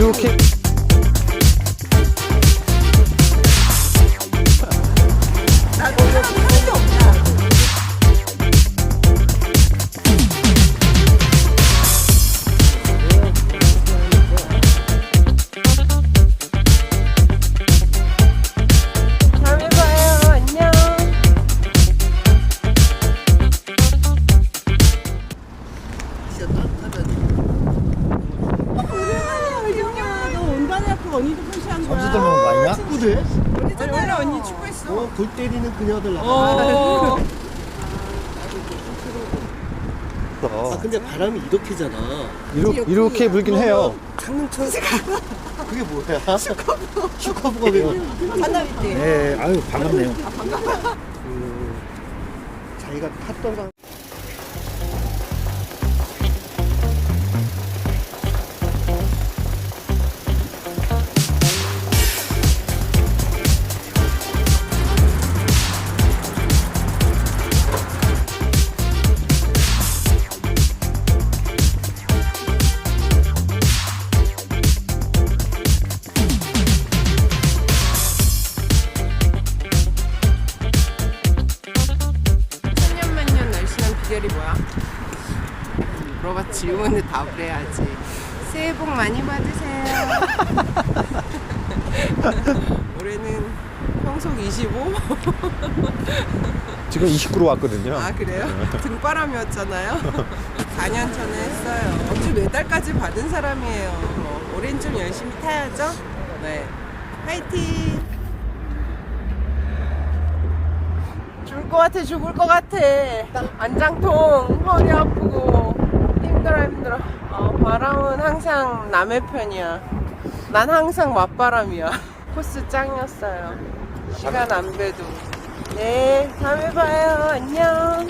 이렇게, 보는 거 아니야? 친구들? 아니, 원래 언니 축구했어. 어, 골 때리는 그녀들 나가. 어. 아, 근데 바람이 이렇게잖아. 이렇게, 이렇게 불긴 해요. 장릉천. 그게 뭐야? 슈커브. 슈커브가 왜? 만남 있대. 예, 아유, 반갑네요. 그, 자기가 탔던 강. 비결이 뭐야? 물어봐 질문에 답을 해야지. 새해 복 많이 받으세요. 올해는 평속 25? 지금 29로 왔거든요. 아 그래요? 등바람이었잖아요. 4년 전에 했어요. 어찌 메달까지 받은 사람이에요. 뭐, 올해는 좀 열심히 타야죠. 네, 화이팅! 죽을 것 같아, 죽을 것 같아. 안장통, 허리 아프고 힘들어 힘들어. 어, 바람은 항상 남의 편이야. 난 항상 맞바람이야. 코스 짱이었어요. 시간 안 배도. 네, 다음에 봐요. 안녕.